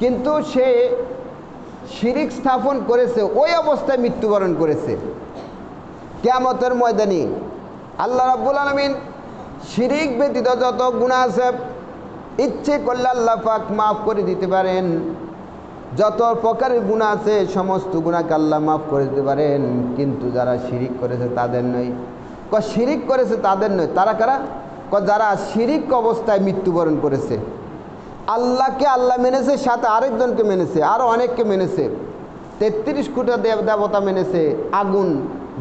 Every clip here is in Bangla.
কিন্তু সে শিরিক স্থাপন করেছে, ওই অবস্থায় মৃত্যুবরণ করেছে। কেয়ামতের ময়দানি আল্লাহ রাব্বুল আলমিন শিরিক ব্যতীত যত গুণা আছে, ইচ্ছে করলে আল্লাহ পাক মাফ করে দিতে পারেন। যত প্রকারের গুণা আছে, সমস্ত গুণাকে আল্লাহ মাফ করে দিতে পারেন। কিন্তু যারা শিরিক করেছে, তাদের নয়। ক শিরিক করেছে, তাদের নয়। তারা কারা? ক যারা শিরিক অবস্থায় মৃত্যুবরণ করেছে। আল্লাহকে আল্লাহ মেনেছে, সাথে আরেকজনকে মেনেছে আরও অনেককে মেনেছে। তেত্রিশ কোটি দেব দেবতা মেনেছে, আগুন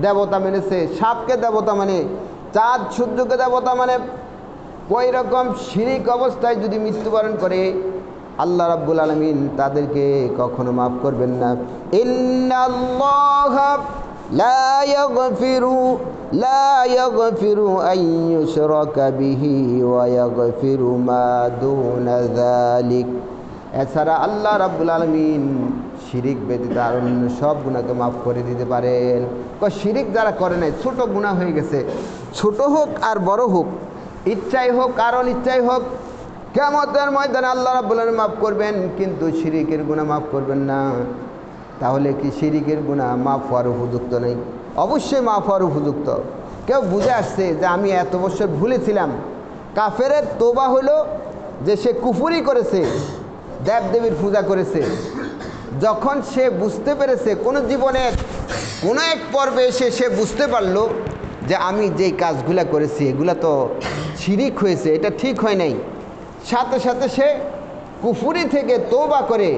দেবতা মেনেছে, সাপকে দেবতা মানে চাঁদ সূর্যকে দেবতা মানে ওই রকম শিরিক অবস্থায় যদি মৃত্যুবরণ করে, আল্লাহ রাব্বুল আলমিন তাদেরকে কখনো মাফ করবেন না। لا يغفر لا يغفر أن يشرك به ويغفر ما دون ذلك এছাড়া আল্লাহ রাব্বুল আলমিন শিরিক ব্যতীত আর অন্য সব গুণাকে মাফ করে দিতে পারেন ক শিরিক যারা করে নাই ছোট গুণা হয়ে গেছে ছোট হোক আর বড় হোক ইচ্ছাই হোক আর অনিচ্ছাই হোক কেমতের ময়দানে আল্লাহ রাব্বুল আলমিন মাফ করবেন কিন্তু শিরিকের গুণা মাফ করবেন না তাহলে কি শিরিকের গুণা মাফ হওয়ার উপযুক্ত নেই? অবশ্যই মাফ হওয়ার উপযুক্ত। কেউ বুঝে আসছে যে আমি এত বছর ভুলেছিলাম। কাফেরের তোবা হলো যে সে কুফুরি করেছে, দেবদেবীর পূজা করেছে। যখন সে বুঝতে পেরেছে, কোনো জীবনের কোনো এক পর্বে এসে সে বুঝতে পারল যে আমি যেই কাজগুলা করেছি, এগুলা তো শিরিক হয়েছে, এটা ঠিক হয় নাই। সাথে সাথে সে কুফুরি থেকে তোবা করে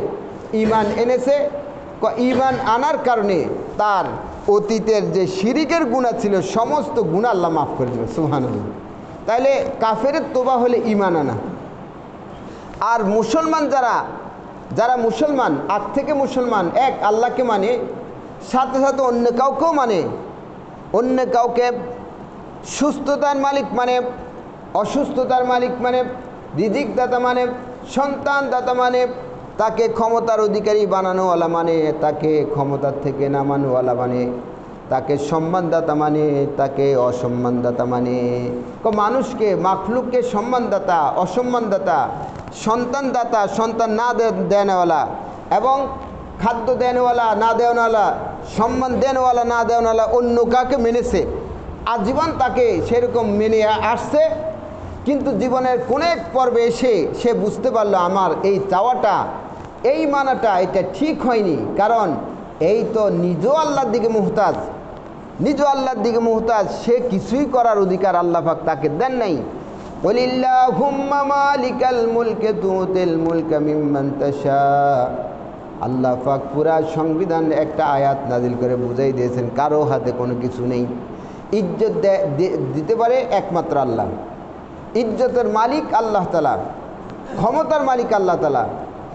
ইমান এনেছে ইমান আনার কারণে তার অতীতের যে শিরিকের গুণা ছিল, সমস্ত গুণা আল্লাহ মাফ করে দেবে সুহান তাইলে কাফের তোবা হলে ইমান আনা। আর মুসলমান যারা যারা মুসলমান আগ থেকে মুসলমান, এক, আল্লাহকে মানে সাথে সাথে অন্য কাউকেও মানে। অন্য কাউকে সুস্থতার মালিক মানে অসুস্থতার মালিক মানে রিজিক দাতা মানে সন্তান দাতা মানে তাকে ক্ষমতার অধিকারী বানানোওয়ালা মানে তাকে ক্ষমতার থেকে নামানোওয়ালা মানে তাকে সম্মানদাতা মানে তাকে অসম্মানদাতা মানে। মানুষকে, মাখলুককে সম্মানদাতা, অসম্মানদাতা, সন্তানদাতা, সন্তান না দে- দেনওয়ালা এবং খাদ্য দেনওয়ালা না দেওয়ালা সম্মান দেনওয়ালা না দেওয়ালা অন্য কাকে মেনেছে? আজীবন তাকে সেরকম মেনে আসছে, কিন্তু জীবনের কোন এক পর্বে এসে সে বুঝতে পারল, আমার এই চাওয়াটা এই মানাটা এটা ঠিক হয়নি। কারণ এই তো নিজ আল্লাহর দিকে মুহতাজ। নিজ আল্লাহর দিকে মুহতাজ, সে কিছুই করার অধিকার আল্লাহ পাক তাকে দেন নাই। আল্লাহ পাক পুরা সংবিধান একটা আয়াত নাজিল করে বুঝাই দিয়েছেন, কারও হাতে কোনো কিছু নেই। ইজ্জত দিতে পারে একমাত্র আল্লাহ। ইজ্জতের মালিক আল্লাহ তালা ক্ষমতার মালিক আল্লাহ তালা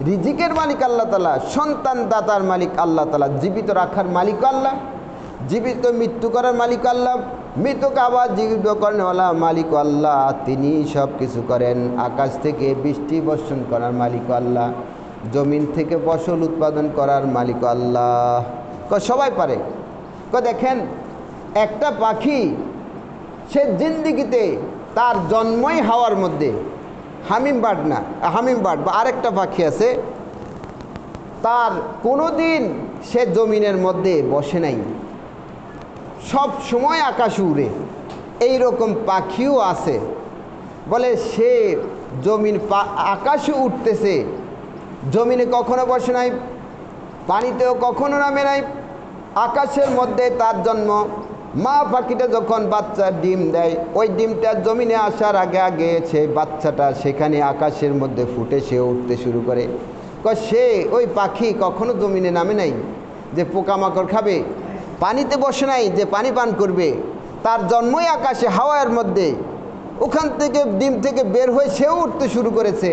রিজিকের মালিক আল্লাহ তালা সন্তান দাতার মালিক আল্লাহ তালা জীবিত রাখার মালিক আল্লাহ, জীবিত মৃত্যু করার মালিক আল্লাহ, মৃতকে আবার জীবিত করেনওয়ালা মালিক আল্লাহ, তিনি সব কিছু করেন, আকাশ থেকে বৃষ্টি বর্ষণ করার মালিক আল্লাহ, জমিন থেকে ফসল উৎপাদন করার মালিক আল্লাহ। ক সবাই পারে? ক দেখেন, একটা পাখি, সে জিন্দিগিতে তার জন্মই হাওয়ার মধ্যে হামিম বার্ড না, হামিম বার্ড বা আরেকটা পাখি আছে, তার কোনো দিন সে জমিনের মধ্যে বসে নাই। সব সময় আকাশ উড়ে এই রকম পাখিও আছে। বলে সে জমিন আকাশে উঠতেছে, জমিনে কখনো বসে নাই, পানিতেও কখনো নামে নাই, আকাশের মধ্যে তার জন্ম মা পাখিটা যখন বাচ্চা ডিম দেয়, ওই ডিমটা জমিনে আসার আগে আগে সে বাচ্চাটা সেখানে আকাশের মধ্যে ফুটে সে উঠতে শুরু করে। সে ওই পাখি কখনো জমিনে নামে নাই যে পোকামাকড় খাবে? পানিতে বসে নাই যে পানি পান করবে? তার জন্মই আকাশে হাওয়ার মধ্যে। ওখান থেকে ডিম থেকে বের হয়ে সেও উঠতে শুরু করেছে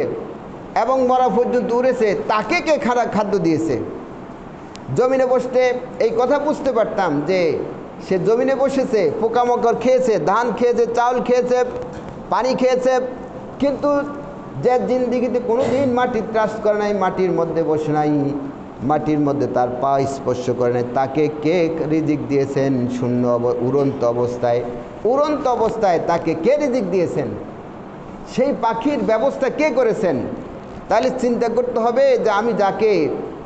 এবং মরা পর্যন্ত উড়েছে। তাকে কে খারাপ খাদ্য দিয়েছে? জমিনে বসতে এই কথা বুঝতে পারতাম যে সে জমিনে বসেছে, পোকামাকড় খেয়েছে, ধান খেয়েছে, চাউল খেয়েছে, পানি খেয়েছে, কিন্তু যে জিন্দিগিতে কোনো দিন মাটির ত্রাস করে নাই, মাটির মধ্যে বসে নাই, মাটির মধ্যে তার পা স্পর্শ করে নাই। তাকে কে রিজিক দিয়েছেন? শূন্য উড়ন্ত অবস্থায়। উড়ন্ত অবস্থায় তাকে কে রিজিক দিয়েছেন? সেই পাখির ব্যবস্থা কে করেছেন? তাহলে চিন্তা করতে হবে যে আমি যাকে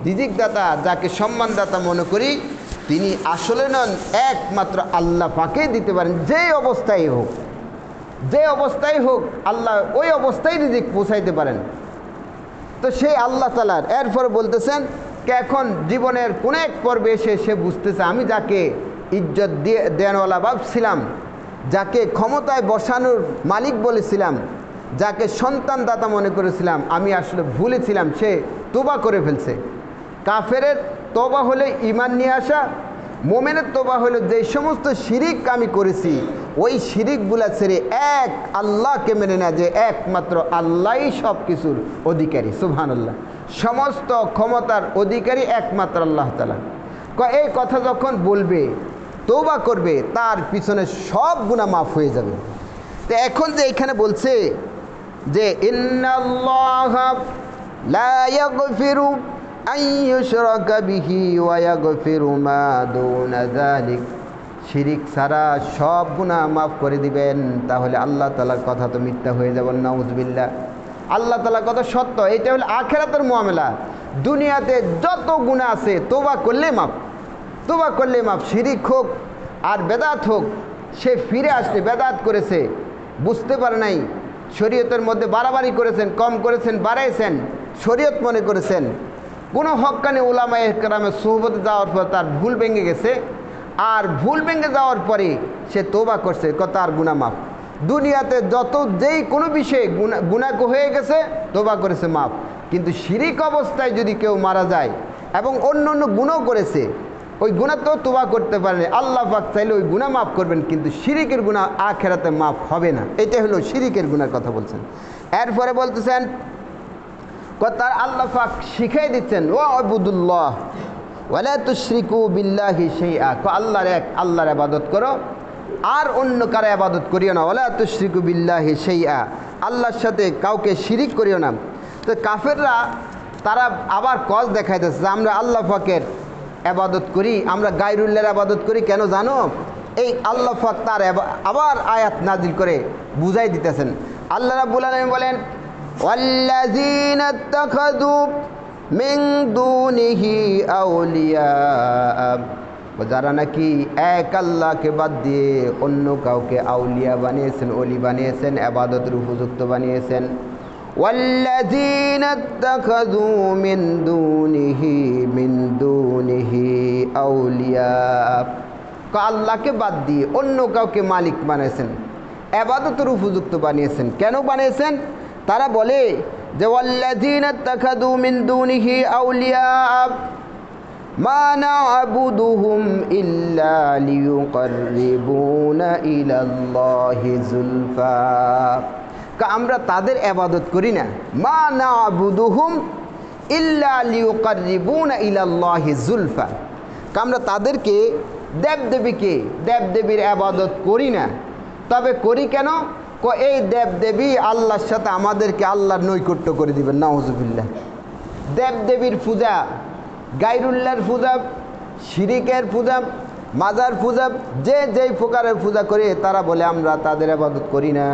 রিজিকদাতা, যাকে সম্মানদাতা মনে করি তিনি আসলে নন, একমাত্র আল্লাহ পাকে দিতে পারেন, যে অবস্থায় হোক। যে অবস্থায় হোক, আল্লাহ ওই অবস্থায় রিজিক পৌঁছাইতে পারেন। তো সেই আল্লাহ তালার এরপর বলতেছেন এখন জীবনের কোন এক পর্বে এসে সে বুঝতেছে, আমি যাকে ইজ্জত দিয়ে, দেনওয়ালা ভাবছিলাম, যাকে ক্ষমতায় বসানোর মালিক বলেছিলাম, যাকে সন্তান দাতা মনে করেছিলাম, আমি আসলে ভুলেছিলাম, সে তোবা করে ফেলছে। কাফেরের তোবা হলে ইমান নিয়ে আসা, মোমেনের তোবা হলো যে সমস্ত শিরিক আমি করেছি, ওই শিরিকগুলা ছেড়ে এক আল্লাহকে মেনে নেয় যে একমাত্র আল্লাহই সব কিছুর অধিকারী সুবহান আল্লাহ সমস্ত ক্ষমতার অধিকারী একমাত্র আল্লাহ তালা এই কথা যখন বলবে তৌবা করবে, তার পিছনে সব গুণা মাফ হয়ে যাবে। তো এখন যে এখানে বলছে যে ইয়াগফিরু ইউশরাকা বিহি ওয়া ইয়াগফিরু মা দুনা যালিক। শিরিক ছাড়া সব গুনাহ মাফ করে দিবেন, তাহলে আল্লাহ তাআলার কথা তো মিথ্যা হয়ে যাবে, নাউজুবিল্লাহ। আল্লাহ তাআলার কথা সত্য, এটা হলো আখেরাতের মুআমেলা। দুনিয়াতে যত গুনাহ আছে তোবা করলে মাফ। তোবা করলে মাফ, শিরিক হোক আর বেদাত হোক, সে ফিরে আসলে বেদাত করেছে, বুঝতে পারে নাই। শরীয়তের মধ্যে বাড়াবাড়ি করেছেন, কম করেছেন, বাড়াইছেন, শরীয়ত মনে করেছেন। কোনো হকানি ওলামা একরামের সোহবতে যাওয়ার পর তার ভুল ভেঙে গেছে। আর ভুল ভেঙে যাওয়ার পরে সে তোবা করছে ক তার গুণা মাফ। দুনিয়াতে যত যেই কোনো বিষয়ে গুণা গুণাক হয়ে গেছে তোবা করেছে, মাফ। কিন্তু শিরিক অবস্থায় যদি কেউ মারা যায় এবং অন্য অন্য গুণও করেছে, ওই গুণা তো তোবা করতে পারেনি আল্লাহ পাক চাইলে ওই গুণা মাফ করবেন, কিন্তু শিরিকের গুণা আখেরাতে মাফ হবে না। এটা হলো শিরিকের গুণার কথা বলছেন। এরপরে বলতেছেন তার আল্লাহ পাক শিখাই দিচ্ছেন ও আবুদুল্লাহ, ওয়ালা তুশরিকু বিল্লাহি শাইআ। ক আল্লাহর এক, আল্লাহর ইবাদত করো, আর অন্য কারও ইবাদত করিও না। ওয়ালা তুশরিকু বিল্লাহি শাইআ। আল্লাহর সাথে কাউকে শিরিক করিও না। তো কাফেররা, তারা আবার কজ দেখাইতেছে যে, আমরা আল্লাহ পাকের আবাদত করি, আমরা গায়রুল্লাহর আবাদত করি, কেন জানো? এই আল্লাহ পাক তার আবার আয়াত নাজিল করে বুঝাই দিতেছেন। আল্লাহ রাব্বুল আলামিন বলেন والذين اتخذوا من دونه أولياء যারা নাকি এক আল্লাহকে বাদ দিয়ে অন্য কাউকে আউলিয়া বানিয়েছেন অলি বানিয়েছেন আবাদতের উপযুক্ত বানিয়েছেন والذين اتخذوا من دونه من دونه أولياء কা- আল্লাহকে বাদ দিয়ে অন্য কাউকে মালিক বানিয়েছেন আবাদতের উপযুক্ত বানিয়েছেন কেন বানিয়েছেন তারা বলে যে আউলিয়া আমরা তাদের আবাদত করি না। মা না'বুদুহুম ইল্লা লিয়ুকাররিবুনা ইলাল্লাহি যুলফা। কা, আমরা তাদেরকে দেবদেবীকে, দেবদেবীর আবাদত করি না। তবে করি কেন? এই দেবদেবী আল্লাহর সাথে আমাদেরকে আল্লাহর নৈকট্য করে দিবেন, নাউজুবিল্লাহ। দেবদেবীর পূজা, গাইরুল্লাহর পূজা, শিরিকের পূজা, মাজার পূজা, যে যেই প্রকারের পূজা করে, তারা বলে, আমরা তাদের আবাদত করি না।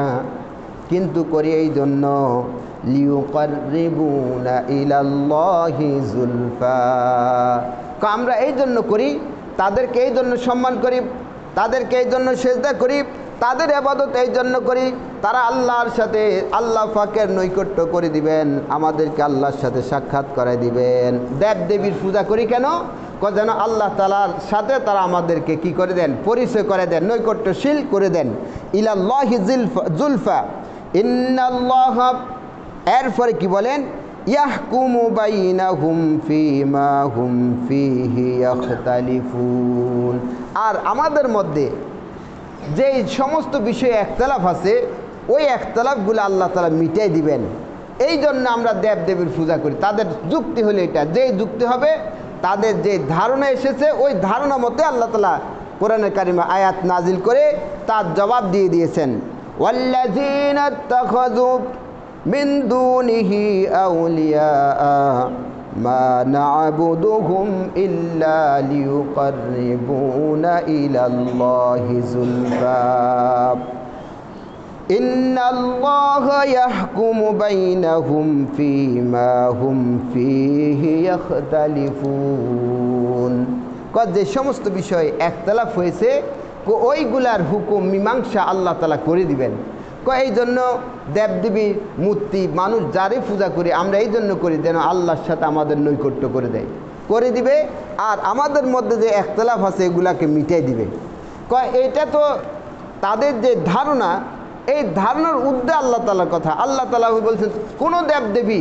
কিন্তু করি এই জন্য আমরা এই জন্য করি, তাদেরকে এই জন্য সম্মান করি, তাদেরকে এই জন্য সেজদা করি তাদের আবাদত এই জন্য করি, তারা আল্লাহর সাথে আল্লাহ ফাকের নৈকট্য করে দিবেন, আমাদেরকে আল্লাহর সাথে সাক্ষাৎ করে দিবেন। দেব দেবীর পূজা করি কেন? ক যেন আল্লাহ তালার সাথে তারা আমাদেরকে কি করে দেন? পরিচয় করে দেন, নৈকট্যশীল করে দেন। ইলাল্লাহি জিলফা ইন্নাল্লাহ। এরপরে কি বলেন? আর আমাদের মধ্যে যে সমস্ত বিষয়ে একতলাফ আছে, ওই একতলাফগুলো আল্লাহ তালা মিটাই দিবেন। এই জন্য আমরা দেব দেবীর পূজা করি। তাদের যুক্তি হলে এটা, যে যুক্তি হবে, তাদের যে ধারণা এসেছে, ওই ধারণা মতে আল্লাহ তালা কোরআনের কারিমা আয়াত নাজিল করে তার জবাব দিয়ে দিয়েছেন। ওয়াল্লাজিন বিন্দুনিহি আউলিয়া। ما نعبدهم إلا ليقربونا إلى الله زلفى إن الله يحكم بينهم فيما هم فيه يختلفون ক- যে সমস্ত বিষয়ে একতলাফ হয়েছে ক- ওইগুলার হুকুম মীমাংসা আল্লাহ তালা করে দিবেন ক এই জন্য দেবদেবী মূর্তি, মানুষ যারে পূজা করি, আমরা এই জন্য করি যেন আল্লাহর সাথে আমাদের নৈকট্য করে দেয়। করে দিবে, আর আমাদের মধ্যে যে একতলাফ আছে, এগুলাকে মিটাই দিবে। কয় এটা তো তাদের যে ধারণা, এই ধারণার উদ্দে আল্লাহ তালার কথা। আল্লাহ তালা বলছেন, কোনো দেবদেবী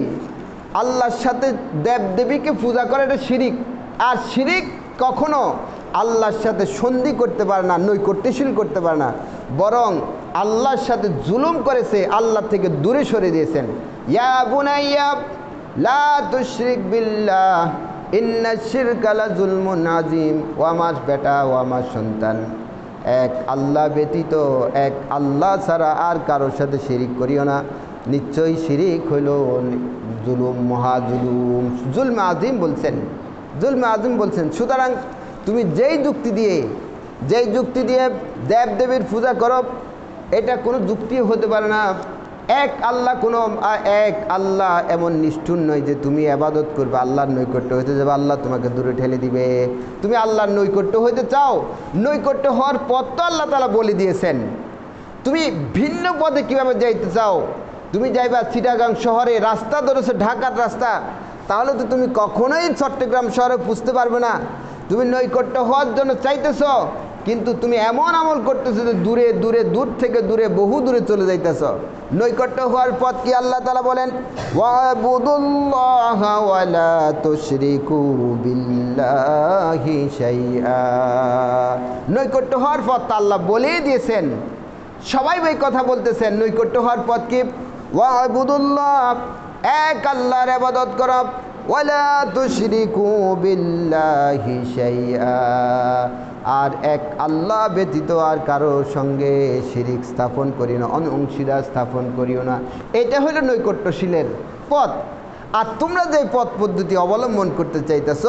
আল্লাহর সাথে দেবদেবীকে পূজা করে, এটা শিরিক। আর শিরিক কখনো আল্লাহর সাথে সন্ধি করতে পারে না, নৈকট্যশীল করতে পারে না, বরং আল্লাহর সাথে জুলুম করেছে, আল্লাহ থেকে দূরে সরে দিয়েছেন। ইয়া বুনাইয়া, লা তুশরিক বিল্লাহ, ইন্না শিরকা লা জুলমুন আযীম। ও আমার বেটা, ও সন্তান, এক আল্লাহ ব্যতীত, এক আল্লাহ ছাড়া আর কারোর সাথে শিরিক করিও না। নিশ্চয়ই শিরিক হইল জুলুম, মহা জুলুম, জুলমে আজিম বলছেন। জুলমে আজিম বলছেন। সুতরাং তুমি যেই যুক্তি দিয়ে, যেই যুক্তি দিয়ে দেব দেবীর পূজা করো, এটা কোনো যুক্তি হতে পারে না। এক আল্লাহ কোনো এক আল্লাহ এমন নিষ্ঠুর নয় যে তুমি আবাদত করবে, আল্লাহর নৈকট্য হইতে যাবে, আল্লাহ তোমাকে দূরে ঠেলে দিবে। তুমি আল্লাহর নৈকট্য হইতে চাও, নৈকট্য হওয়ার পথ তো আল্লাহ তালা বলে দিয়েছেন। তুমি ভিন্ন পথে কীভাবে যাইতে চাও? তুমি যাইবা চিটাগাং শহরে, রাস্তা ধরেছে ঢাকার রাস্তা। তাহলে তো তুমি কখনোই চট্টগ্রাম শহরে পুষতে পারবে না। তুমি নৈকট্য হওয়ার জন্য চাইতেছ, কিন্তু তুমি এমন আমল করতেছো যে দূরে দূরে, দূর থেকে দূরে, বহু দূরে চলে যাইতেছ। নৈকট্য হওয়ার পথ কি আল্লাহ তালা বলেন? নৈকট্য হওয়ার পথ তা আল্লাহ বলেই দিয়েছেন। সবাই ওই কথা বলতেছেন, নৈকট্য হওয়ার পথ কি? ওয়াবুদুল্লাহ, এক আল্লাহর আবাদত কর। ওয়ালা তুশরিকু বিল্লাহি শাইআ। আর এক আল্লাহ ব্যতীত আর কারোর সঙ্গে শিরিক স্থাপন করি না অংশীদার স্থাপন করিও না। এটা হলো নৈকট্যশীলের পথ। আর তোমরা যে পথ পদ্ধতি অবলম্বন করতে চাইতেছ,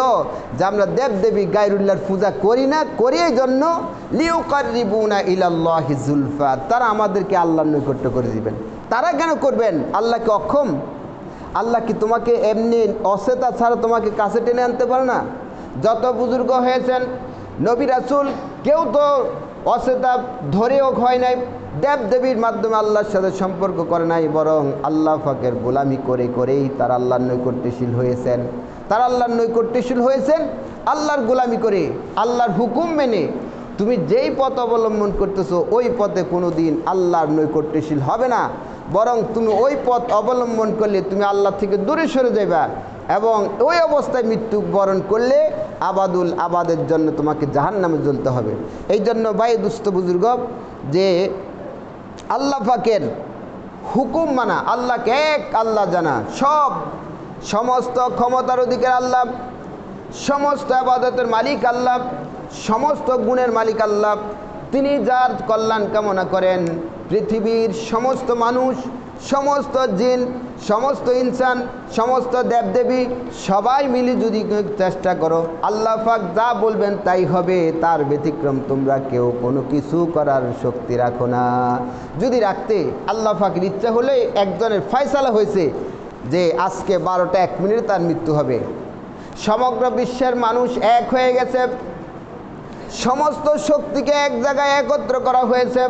যে আমরা দেবদেবী গায়রুল্লাহর পূজা করি না, করি এই জন্য লিউকারিবুনা ইলাল্লাহি জুলফা। তারা আমাদেরকে আল্লাহর নৈকট্য করে দিবেন। তারা কেন করবেন? আল্লাহকে অক্ষম? আল্লাহ কি তোমাকে এমনি অসেতা ছাড়া তোমাকে কাছে টেনে আনতে পারে না? যত বুজুর্গ হয়েছেন, নবী রাসুল, কেউ তো অসেতা ধরেও হয় নাই দেব দেবীর মাধ্যমে আল্লাহর সাথে সম্পর্ক করে নাই, বরং আল্লাহ ফাকের গোলামি করে করেই তার আল্লাহর নৈকট্যশীল হয়েছেন। তার আল্লাহর নৈকট্যশীল হয়েছেন, আল্লাহর গোলামি করে, আল্লাহর হুকুম মেনে। তুমি যেই পথ অবলম্বন করতেছো, ওই পথে কোনো দিন আল্লাহর নৈকট্যশীল হবে না। বরং তুমি ওই পথ অবলম্বন করলে তুমি আল্লাহ থেকে দূরে সরে যাইবা এবং ওই অবস্থায় মৃত্যু বরণ করলে আবাদুল আবাদের জন্য তোমাকে জাহান নামে জ্বলতে হবে। এই জন্য বাই দুস্থ বুজুর্গ, যে আল্লাহ পাকের হুকুম মানা, আল্লাহকে এক আল্লাহ জানা, সব সমস্ত ক্ষমতার অধিকার আল্লাহ, সমস্ত আবাদতের মালিক আল্লাহ, সমস্ত গুণের মালিক আল্লাহ, তিনি যার কল্যাণ কামনা করেন পৃথিবীর সমস্ত মানুষ, সমস্ত জিন, সমস্ত ইনসান, সমস্ত দেবদেবী, সবাই মিলে যদি চেষ্টা করো, আল্লাহ যা বলবেন তাই হবে, তার ব্যতিক্রম তোমরা কেউ কোনো কিছু করার শক্তি রাখো না। যদি রাখতে আল্লাহ পাকের ইচ্ছা হলে একজনের ফয়সালা হয়েছে যে আজকে বারোটা এক মিনিট তার মৃত্যু হবে। সমগ্র বিশ্বের মানুষ এক হয়ে গেছে। সমস্ত শক্তিকে এক জায়গায় একত্র করা হয়েছে।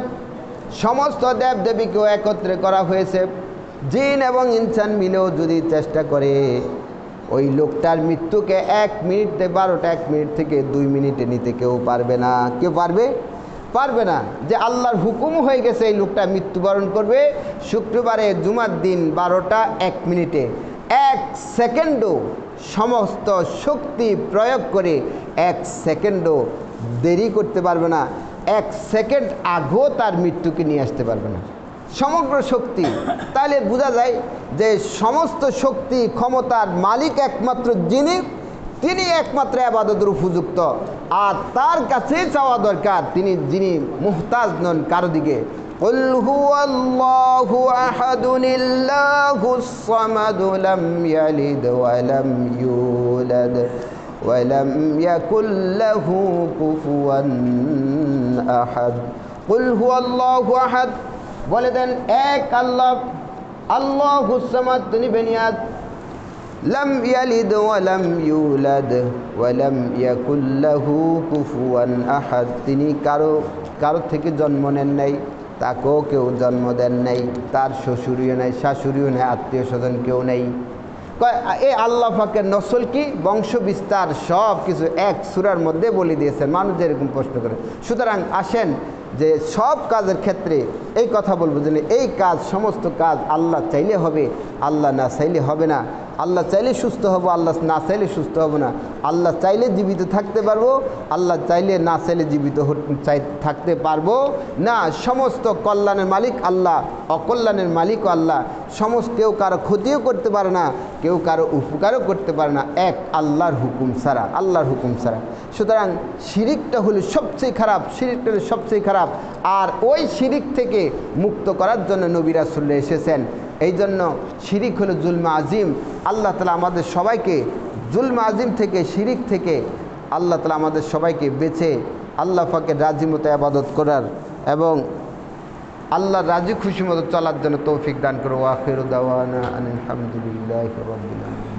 সমস্ত দেব দেবীকেও একত্রে করা হয়েছে। জিন এবং ইনসান মিলেও যদি চেষ্টা করে, ওই লোকটার মৃত্যুকে এক মিনিট, বারোটা এক মিনিট থেকে দুই মিনিটে নিতে কেউ পারবে না। কেউ পারবে? পারবে না। যে আল্লাহর হুকুম হয়ে গেছে এই লোকটা মৃত্যুবরণ করবে, শুক্রবারে জুমার দিন বারোটা এক মিনিটে। এক সেকেন্ডও সমস্ত শক্তি প্রয়োগ করে এক সেকেন্ডও দেরি করতে পারবে না। এক সেকেন্ড আগেও তার মৃত্যুকে নিয়ে আসতে পারবে না। সমগ্র শক্তি, তাহলে বোঝা যায় যে সমস্ত শক্তি, ক্ষমতার মালিক একমাত্র যিনি, তিনি একমাত্র আবাদতের উপযুক্ত। আর তার কাছে চাওয়া দরকার তিনি, যিনি মুহতাজ নন কারও দিকে। আহাদুনিল্লাহু সামাদু লাম ইয়ালিদ ওয়া লাম ইউলাদ। ولم يولد ولم يكن له كفوا أحد قل هو الله أحد বলে দেন এক আল্লাহ আল্লাহ হুসামাদ তিনি বেনিয়াদ লাম ইয়ালিদ ওয়ালাম ইউলাদ ওয়ালাম ইয়াকুল্লাহু কুফুয়ান আহাদ তিনি কারো কারো থেকে জন্ম নেন নাই তাকেও কেউ জন্ম দেন নাই তার শ্বশুরিও নাই শাশুড়িও নেই আত্মীয় স্বজন কেউ নেই কয় এ আল্লাহ ফাঁকের নসল কি? বংশ বিস্তার সব কিছু এক সুরার মধ্যে বলে দিয়েছেন। মানুষ যেরকম প্রশ্ন করে। সুতরাং আসেন যে সব কাজের ক্ষেত্রে এই কথা বলব যে এই কাজ, সমস্ত কাজ আল্লাহ চাইলে হবে, আল্লাহ না চাইলে হবে না। আল্লাহ চাইলে সুস্থ হব, আল্লাহ না চাইলে সুস্থ হব না। আল্লাহ চাইলে জীবিত থাকতে পারব, আল্লাহ চাইলে না চাইলে জীবিত থাকতে পারব না। সমস্ত কল্যাণের মালিক আল্লাহ, অকল্যাণের মালিকও আল্লাহ। সমস্ত কেউ কারও ক্ষতিও করতে পারে না, কেউ কারও উপকারও করতে পারে না। এক, আল্লাহর হুকুম ছাড়া, আল্লাহর হুকুম ছাড়া। সুতরাং শিরিকটা হলো সবচেয়ে খারাপ, শিরিকটা হলো সবচেয়ে খারাপ। আর ওই শিরিক থেকে মুক্ত করার জন্য নবী রাসুল্লাহ এসেছেন। এই জন্য শিরিক হলো জুলমা আজিম। আল্লাহ তালা আমাদের সবাইকে জুলমা আজিম থেকে, শিরিক থেকে আল্লাহ তালা আমাদের সবাইকে বেছে আল্লাহ ফাঁকে রাজি মতো আবাদত করার এবং আল্লাহ রাজি খুশি মতো চলার জন্য তৌফিক দান করো দাওয়ানা আলহামদুলিল্লাহ রবিল আলমিন।